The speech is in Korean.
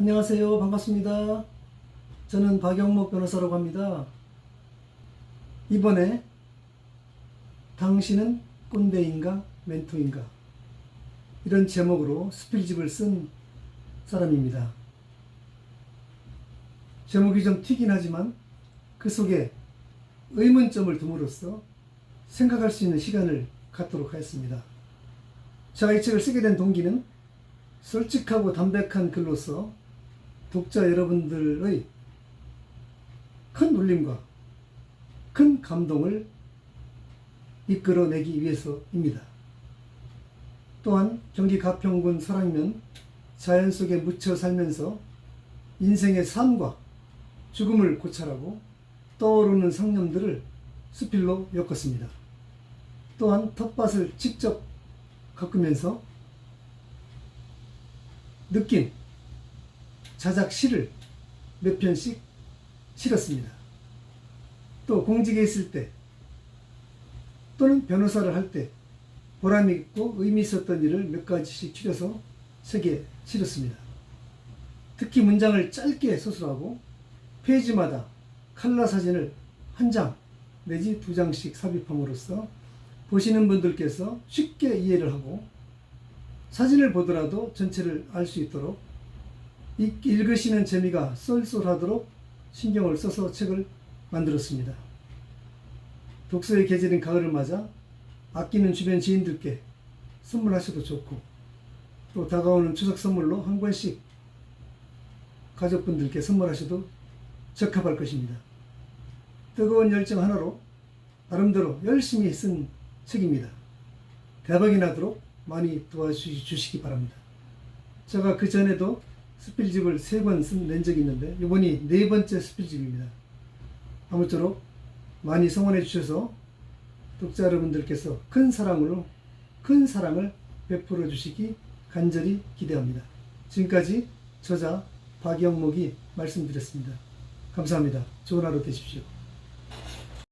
안녕하세요. 반갑습니다. 저는 박영목 변호사라고 합니다. 이번에 당신은 꼰대인가 멘토인가 이런 제목으로 스필집을 쓴 사람입니다. 제목이 좀 튀긴 하지만 그 속에 의문점을 둠으로써 생각할 수 있는 시간을 갖도록 하였습니다. 제가 이 책을 쓰게 된 동기는 솔직하고 담백한 글로서 독자 여러분들의 큰 울림과 큰 감동을 이끌어내기 위해서입니다. 또한 경기 가평군 설악면 자연 속에 묻혀 살면서 인생의 삶과 죽음을 고찰하고 떠오르는 상념들을 수필로 엮었습니다. 또한 텃밭을 직접 가꾸면서 느낀 자작 시를 몇 편씩 실었습니다. 또 공직에 있을 때 또는 변호사를 할 때 보람 있고 의미 있었던 일을 몇 가지씩 추려서 책에 실었습니다. 특히 문장을 짧게 서술하고 페이지마다 칼라 사진을 한 장 내지 두 장씩 삽입함으로써 보시는 분들께서 쉽게 이해를 하고 사진을 보더라도 전체를 알 수 있도록 읽- 읽으시는 재미가 쏠쏠하도록 신경을 써서 책을 만들었습니다. 독서의 계절인 가을을 맞아 아끼는 주변 지인들께 선물하셔도 좋고 또 다가오는 추석 선물로 한 권씩 가족분들께 선물하셔도 적합할 것입니다. 뜨거운 열정 하나로 나름대로 열심히 쓴 책입니다. 대박이 나도록 많이 도와주시기 바랍니다. 제가 그 전에도 스필집을 세번낸 적이 있는데 이번이 네 번째 스필집입니다. 아무쪼록 많이 성원해 주셔서 독자 여러분들께서 큰 사랑으로 큰 사랑을 베풀어 주시기 간절히 기대합니다. 지금까지 저자 박영목이 말씀드렸습니다. 감사합니다. 좋은 하루 되십시오.